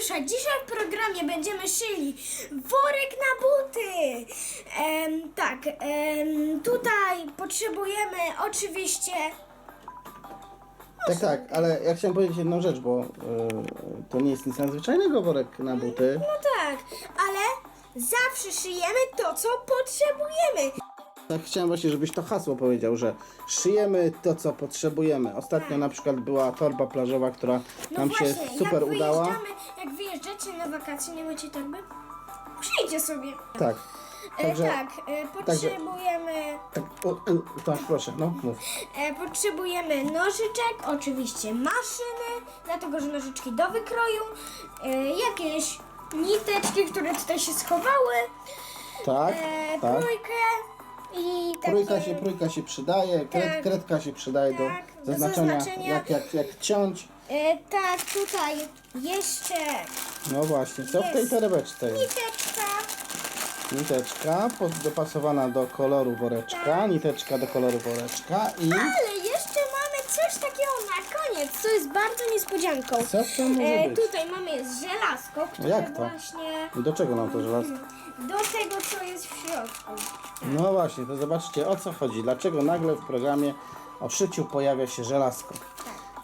Mariusza. Dzisiaj w programie będziemy szyli worek na buty. Em, tak, em, tutaj potrzebujemy oczywiście... Tak, tak, ale ja chciałem powiedzieć jedną rzecz, bo y, to nie jest nic nadzwyczajnego worek na buty. No tak, ale zawsze szyjemy to, co potrzebujemy. Tak, chciałem właśnie, żebyś to hasło powiedział, że szyjemy to, co potrzebujemy. Ostatnio na przykład była torba plażowa, która No nam właśnie, się super jak udała. wyjeżdżamy, jak wyjeżdżacie na wakacje, nie macie torby? Szyjcie sobie. Tak. E, Także, tak, e, potrzebujemy... tak o, o, tak, proszę, no mów. E, potrzebujemy nożyczek, oczywiście maszyny, dlatego że nożyczki do wykroju, e, jakieś niteczki, które tutaj się schowały, Tak, e, tak. trójkę i takie... Prójka się, prójka się przydaje, kred, Tak. kredka się przydaje do Tak, do zaznaczenia, zaznaczenia. Jak, jak, jak ciąć. E, tak, tutaj jeszcze No właśnie, co w tej Jest. torebeczce jest? niteczka, Niteczka dopasowana do koloru woreczka, Tak. niteczka do koloru woreczka i ale jeszcze mamy coś takiego na koniec, co jest bardzo niespodzianką. co to może E, być? tutaj mamy jest żelazko, które jak to? właśnie Do czego nam to żelazko? do tego, co jest w środku. No właśnie, to zobaczcie o co chodzi. Dlaczego nagle w programie o szyciu pojawia się żelazko?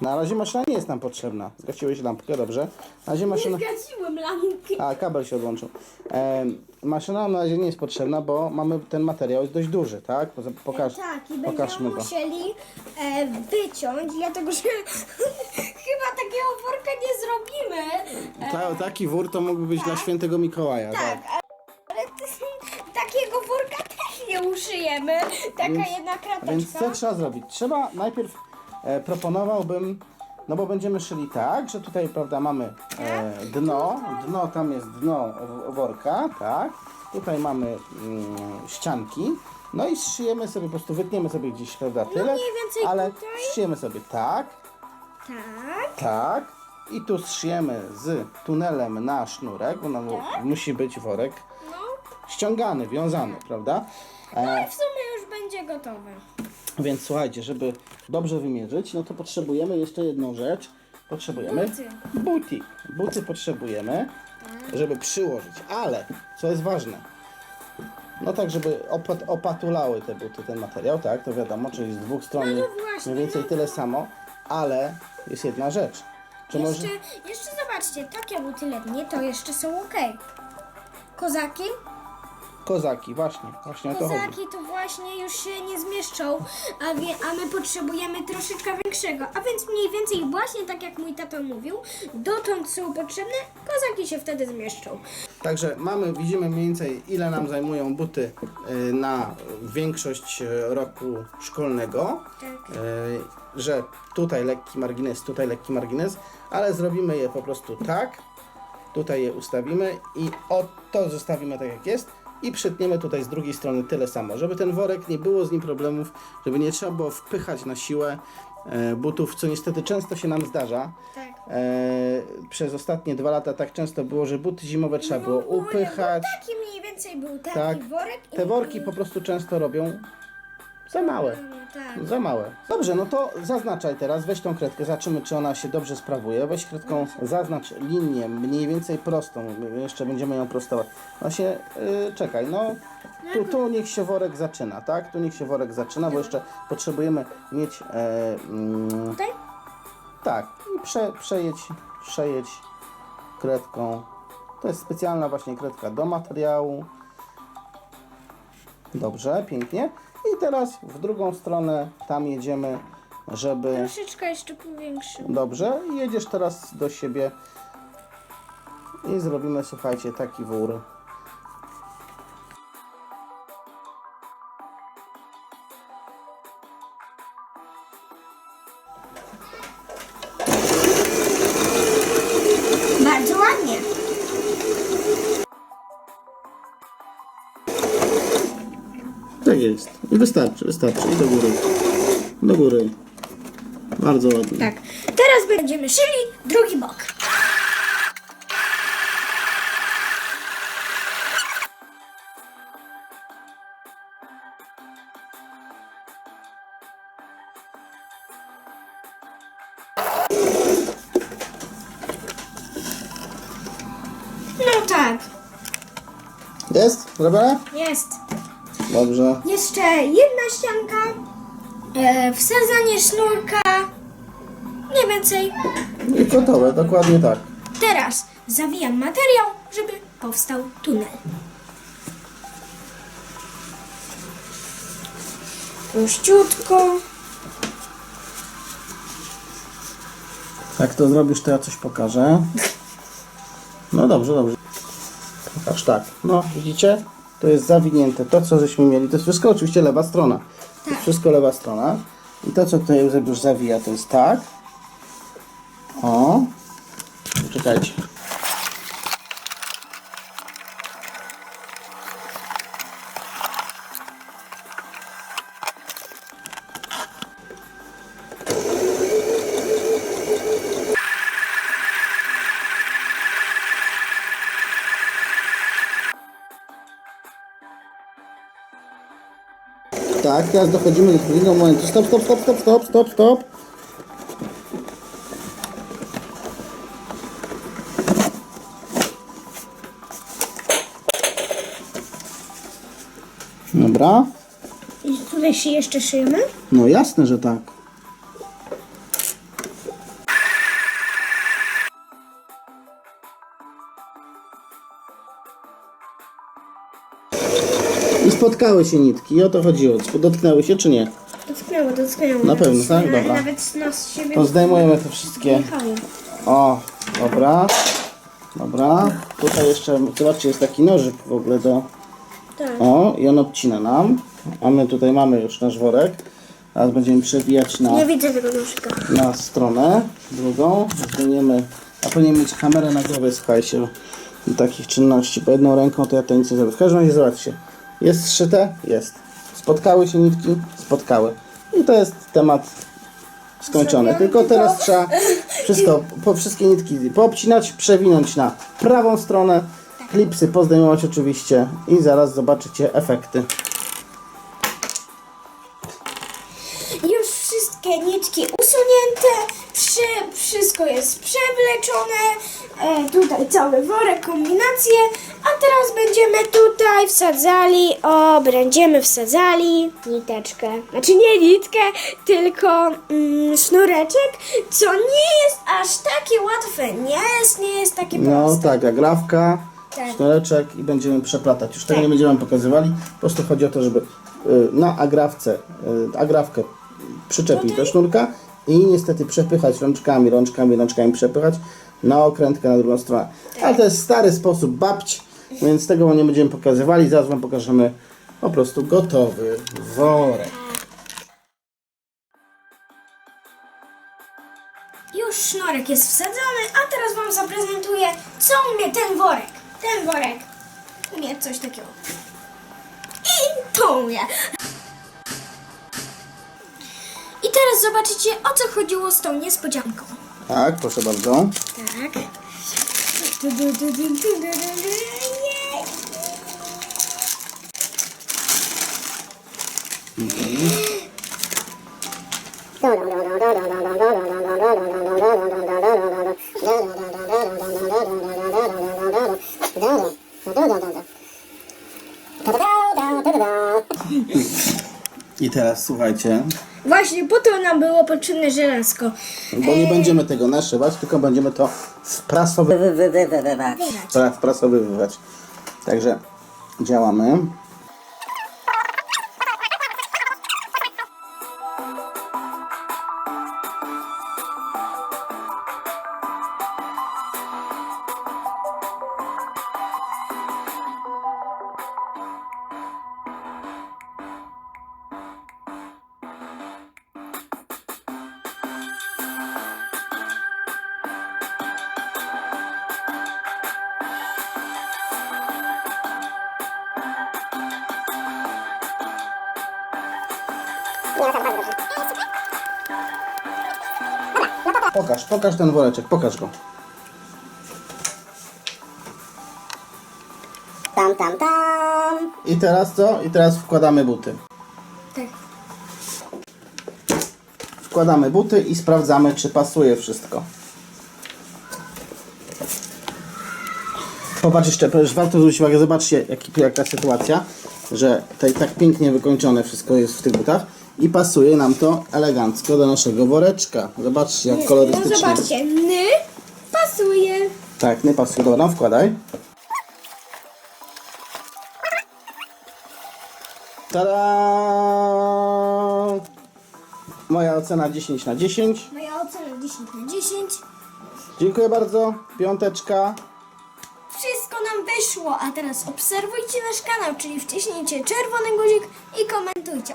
Na razie maszyna nie jest nam potrzebna. Zgasiłeś lampkę, dobrze? Na razie maszyna... Zgasiłem lampkę. A, kabel się odłączył. Em, maszyna na razie nie jest potrzebna, bo mamy ten materiał jest dość duży, tak? Pokaż, Tak, i pokażmy będziemy go. musieli e, wyciąć, dlatego że chyba takiego worka nie zrobimy. E, Ta, taki wór to mógłby być dla świętego Mikołaja. tak, ale t- takiego worka też nie uszyjemy. Taka Więc- jedna krateczka. Więc co trzeba zrobić? Trzeba najpierw e, proponowałbym, no bo będziemy szyli tak, że tutaj prawda mamy e, dno, dno tam jest dno w- worka, tak. Tutaj mamy mm, ścianki. No i szyjemy sobie, po prostu wytniemy sobie gdzieś, prawda, tyle. No mniej więcej ale tutaj. szyjemy sobie tak, Tak. tak. I tu szyjemy z tunelem na sznurek, bo nam Tak. musi być worek ściągany, wiązany, prawda? E, ale w sumie już będzie gotowe. Więc słuchajcie, żeby dobrze wymierzyć, no to potrzebujemy jeszcze jedną rzecz. Potrzebujemy Buty. buty. Buty potrzebujemy, żeby przyłożyć, ale co jest ważne, no tak, żeby opat, opatulały te buty, ten materiał, tak, to wiadomo, czyli z dwóch stron No, no właśnie, mniej więcej no tyle samo, ale jest jedna rzecz. Czy może... Jeszcze, jeszcze zobaczcie, takie buty letnie to jeszcze są ok. Kozaki? Kozaki, właśnie, właśnie o to chodzi. Kozaki to właśnie już się nie zmieszczą, a, wie, a my potrzebujemy troszeczkę większego. A więc mniej więcej właśnie tak jak mój tato mówił, dotąd są potrzebne, kozaki się wtedy zmieszczą. Także mamy, widzimy mniej więcej ile nam zajmują buty y, na większość y, roku szkolnego. Tak. Y, Że tutaj lekki margines, tutaj lekki margines, ale zrobimy je po prostu tak. Tutaj je ustawimy i o to zostawimy tak jak jest i przytniemy tutaj z drugiej strony tyle samo, żeby ten worek nie było z nim problemów, żeby nie trzeba było wpychać na siłę e, butów, co niestety często się nam zdarza. Tak. E, przez ostatnie dwa lata tak często było, że buty zimowe trzeba było ogóle, bo upychać. Taki mniej więcej był taki Tak. worek. Te worki po prostu często robią za małe. Tak. Za małe. Dobrze, no to zaznaczaj teraz, weź tą kredkę, zobaczymy czy ona się dobrze sprawuje. Weź kredką, zaznacz linię mniej więcej prostą, jeszcze będziemy ją prostować. Właśnie, yy, czekaj, no tu, tu niech się worek zaczyna, tak? Tu niech się worek zaczyna, bo jeszcze potrzebujemy mieć, mm, Tutaj? tak, i prze, przejedź, przejedź kredką. To jest specjalna właśnie kredka do materiału. Dobrze, pięknie. I teraz w drugą stronę tam jedziemy, żeby... Troszeczkę jeszcze powiększył. Dobrze, i jedziesz teraz do siebie i zrobimy, słuchajcie, taki wór. Wystarczy, wystarczy. I do góry. Do góry. Bardzo ładnie. Tak. Teraz będziemy szyli drugi bok. No tak, Jest? Zrobione? jest. Dobrze. Jeszcze jedna ścianka, e, wsadzanie sznurka, nie więcej. I gotowe, dokładnie tak. Teraz zawijam materiał, żeby powstał tunel. Prościutko. Jak to zrobisz, to ja coś pokażę. No dobrze, dobrze. Pokaż tak. No, widzicie? To jest zawinięte. To, co żeśmy mieli, to jest wszystko oczywiście lewa strona. To jest wszystko lewa strona. I to, co tutaj już zawija, to jest tak. O. Czekajcie. Tak, teraz dochodzimy do drugiego momentu. Stop, stop, stop, stop, stop, stop, stop. Dobra. I tutaj się jeszcze szyjemy. No jasne, że tak. I spotkały się nitki. I o to chodziło. Dotknęły się czy nie? Dotknęło, dotknęło. Na pewno, tak? na- Dobra. Nawet siebie To zdejmujemy te wszystkie. O, dobra. Dobra. Tutaj jeszcze, zobaczcie, jest taki nożyk w ogóle do... Tak. O, i on obcina nam. A my tutaj mamy już nasz worek. Teraz będziemy przebijać na... Nie widzę tego nóżka. na stronę drugą. Zdejmiemy, a powinien mieć kamerę na głowie, słuchajcie, do takich czynności. Bo jedną ręką to ja to nic nie zrobię. W każdym razie zobaczcie. Jest zszyte? Jest. Spotkały się nitki? Spotkały. I to jest temat skończony. Tylko teraz trzeba wszystko, po, wszystkie nitki poobcinać, przewinąć na prawą stronę, klipsy pozdejmować oczywiście i zaraz zobaczycie efekty. Już wszystkie nitki usunięte, przy, wszystko jest przewleczone, e, tutaj cały worek, kombinacje, a teraz będziemy tutaj wsadzali, o, będziemy wsadzali niteczkę, znaczy nie nitkę, tylko mm, sznureczek, co nie jest aż takie łatwe, nie jest, nie jest takie No proste. tak, agrafka, Tak. sznureczek i będziemy przeplatać. Już tego Tak. nie będziemy pokazywali. Po prostu chodzi o to, żeby y, na agrafce, y, agrafkę przyczepić do sznurka i niestety przepychać rączkami, rączkami, rączkami przepychać na okrętkę na drugą stronę. Ale to jest stary sposób babć, więc tego nie będziemy pokazywali. Zaraz wam pokażemy po prostu gotowy worek. Już sznurek jest wsadzony, a teraz wam zaprezentuję, co umie ten worek. Ten worek umie coś takiego. I to umie. Teraz zobaczycie, o co chodziło z tą niespodzianką. Tak, proszę bardzo. Tak. Du, du, du, du, du, du, du, du. Jej. I teraz słuchajcie, Właśnie po to nam było potrzebne żelazko. bo nie będziemy tego naszywać, tylko będziemy to wprasowywać. Pra- Wprasowywać. Także działamy. Pokaż, pokaż ten woreczek, pokaż go. Tam, tam, tam. I teraz co? I teraz wkładamy buty. Tak. Wkładamy buty i sprawdzamy, czy pasuje wszystko. Popatrz jeszcze, warto zwrócić uwagę, zobaczcie jaki, jaka sytuacja, że tutaj tak pięknie wykończone wszystko jest w tych butach i pasuje nam to elegancko do naszego woreczka. Zobaczcie jak No kolorystycznie. zobaczcie, ny pasuje. Tak, nie pasuje. Dobra, no wkładaj. Tada! Moja ocena 10 na 10. Moja ocena 10 na 10. Dziękuję bardzo. Piąteczka. Wszystko nam wyszło, a teraz obserwujcie nasz kanał, czyli wciśnijcie czerwony guzik i komentujcie.